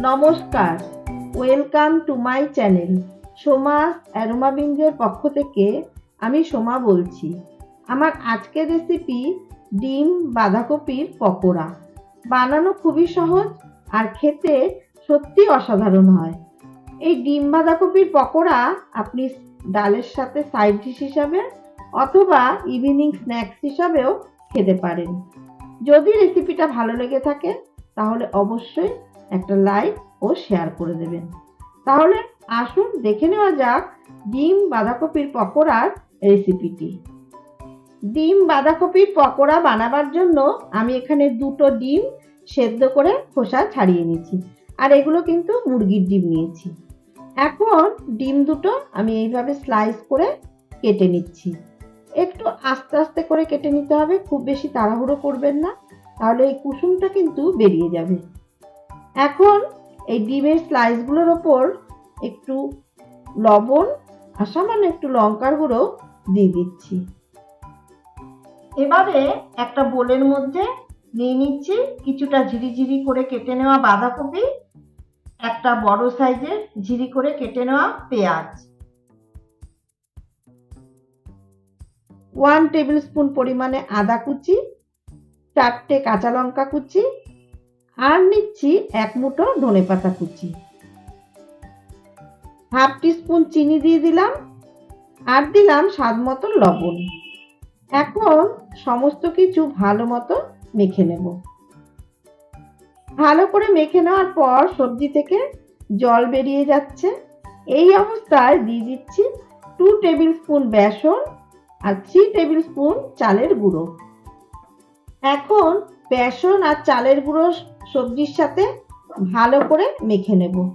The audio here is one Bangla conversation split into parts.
নমস্কার। Welcome to my channel Soma অ্যারোমাবিঞ্জের পক্ষ থেকে আমি সোমা বলছি। আমার আজকের রেসিপি ডিম বাঁধাকপির পকোড়া। বানানো খুবই সহজ আর খেতে সত্যি অসাধারণ হয়। এই ডিম বাঁধাকপির পকোড়া আপনি ডালের সাথে সাইড ডিশ হিসাবে অথবা ইভিনিং স্ন্যাক্স হিসাবেও খেতে পারেন। যদি রেসিপিটা ভালো লেগে থাকে, তাহলে অবশ্যই একটা লাইক ও শেয়ার করে দেবেন। তাহলে আসুন দেখে নেওয়া যাক ডিম বাঁধাকপির পকোড়ার রেসিপিটি ডিম বাঁধাকপির পকোড়া বানাবার জন্য আমি এখানে দুটো ডিম সেদ্ধ করে খোসা ছাড়িয়ে নিয়েছি, আর এগুলো কিন্তু মুরগির ডিম নিয়েছি। এখন ডিম দুটো আমি এইভাবে স্লাইস করে কেটে নিচ্ছি। একটু আস্তে আস্তে করে কেটে নিতে হবে, খুব বেশি তাড়াহুড়ো করবেন না, তাহলে এই কুসুমটা কিন্তু বেরিয়ে যাবে। এখন এই ডিমের স্লাইসগুলোর ওপর একটু লবণ আর সামান্য একটু লঙ্কার গুঁড়ো দিয়ে দিচ্ছি। এবারে একটা বোলের মধ্যে নিয়ে নিচ্ছি কিছুটা ঝিরিঝিরি করে কেটে নেওয়া বাঁধাকপি, একটা বড় সাইজের ঝিরি করে কেটে নেওয়া পেঁয়াজ। ওয়ান টেবিল স্পুন পরিমাণে আদা কুচি, চারটে কাঁচা লঙ্কা কুচি আর নিচ্ছি এক মুঠো ধনে পাতা কুচি। হাফ টিস্পুন চিনি দিয়ে দিলাম আর দিলাম স্বাদ মতো লবণ। এখন সমস্ত কিছু ভালো মতো মেখে নেব। ভালো করে মেখে নেওয়ার পর সবজি থেকে জল বেরিয়ে যাচ্ছে। এই অবস্থায় দিয়ে দিচ্ছি টু টেবিল স্পুন বেসন আর থ্রি টেবিল স্পুন চালের গুঁড়ো। এখন বেসন আর চালের গুঁড়ো সবজির সাথে ভালো করে মেখে নেব।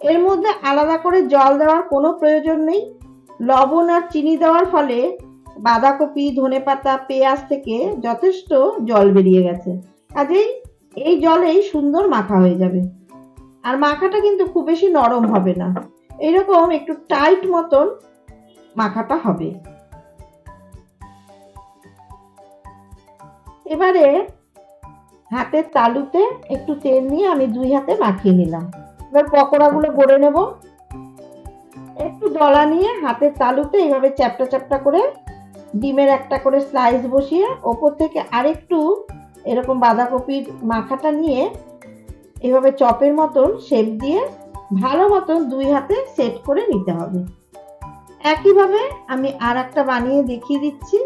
এর মধ্যে আলাদা করে জল দেওয়ার কোনো প্রয়োজন নেই। লবণ আর চিনি দেওয়ার ফলে বাঁধাকপি, ধনেপাতা, পেঁয়াজ থেকে যথেষ্ট জল বেরিয়ে গেছে। কাজেই এই জলেই সুন্দর মাখা হয়ে যাবে। আর মাখাটা কিন্তু খুব বেশি নরম হবে না। এরকম একটু টাইট মতন মাখাটা হবে। এবারে হাতের তালুতে একটু তেল নিয়ে আমি দুই হাতে মাখিয়ে নিলাম। এবার পকোড়াগুলো গড়ে নেব। একটু ডলা নিয়ে হাতের তালুতে এইভাবে চ্যাপটা চ্যাপটা করে ডিমের একটা করে স্লাইস বসিয়ে ওপর থেকে আরেকটু এরকম বাঁধাকপির মাখাটা নিয়ে এভাবে চপের মতন শেপ দিয়ে ভালো মতন দুই হাতে সেট করে নিতে হবে। একইভাবে আমি আর একটা বানিয়ে দেখিয়ে দিচ্ছি।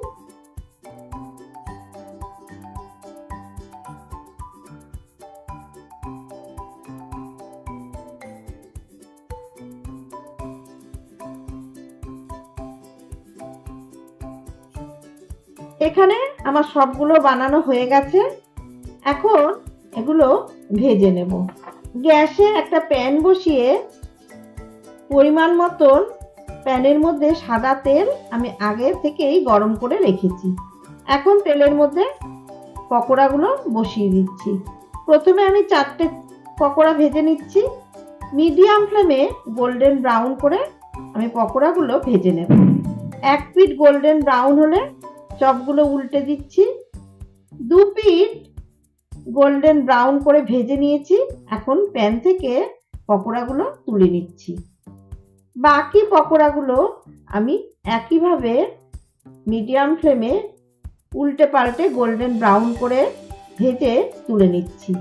এখানে আমার সবগুলো বানানো হয়ে গেছে। এখন এগুলো ভেজে নেব। গ্যাসে একটা প্যান বসিয়ে পরিমাণ মতন প্যানের মধ্যে সাদা তেল আমি আগে থেকেই গরম করে রেখেছি। এখন তেলের মধ্যে পকোড়াগুলো বসিয়ে দিচ্ছি। প্রথমে আমি চারটে পকোড়া ভেজে নিচ্ছি। মিডিয়াম ফ্লেমে গোল্ডেন ব্রাউন করে আমি পকোড়াগুলো ভেজে নেব। এক পিট গোল্ডেন ব্রাউন হলে চপগুলো উল্টে দিচ্ছি। দু পিট গোল্ডেন ব্রাউন করে ভেজে নিয়েছি। এখন প্যান থেকে পকোড়াগুলো তুলে নিচ্ছি। বাকি পকোড়াগুলো আমি একইভাবে মিডিয়াম ফ্লেমে উল্টে পাল্টে গোল্ডেন ব্রাউন করে ভেজে তুলে নিচ্ছি।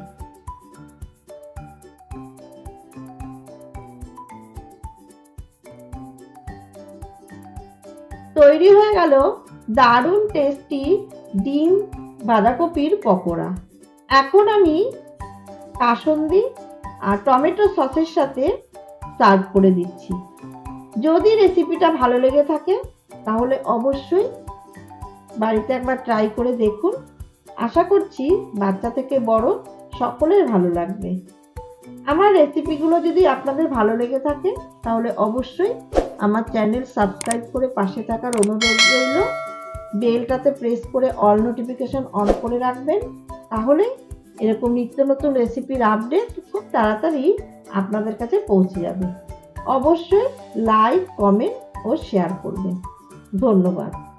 তৈরি হয়ে গেল দারুণ টেস্টি ডিম বাঁধাকপির পকোড়া। এখন আমি কাসন্দি আর টমেটো সসের সাথে সার্ভ করে দিচ্ছি। যদি রেসিপিটা ভালো লেগে থাকে, তাহলে অবশ্যই বাড়িতে একবার ট্রাই করে দেখুন। আশা করছি বাচ্চা থেকে বড় সকলের ভালো লাগবে। আমার রেসিপিগুলো যদি আপনাদের ভালো লেগে থাকে, তাহলে অবশ্যই আমার চ্যানেল সাবস্ক্রাইব করে পাশে থাকার অনুরোধ রইল। বেলটাতে প্রেস করে অল নোটিফিকেশন অন করে রাখবেন। তাহলে এরকম নিত্য নতুন রেসিপির আপডেট খুব তাড়াতাড়ি আপনাদের কাছে পৌঁছে যাবে। অবশ্যই লাইক কমেন্ট ও শেয়ার করবেন। ধন্যবাদ।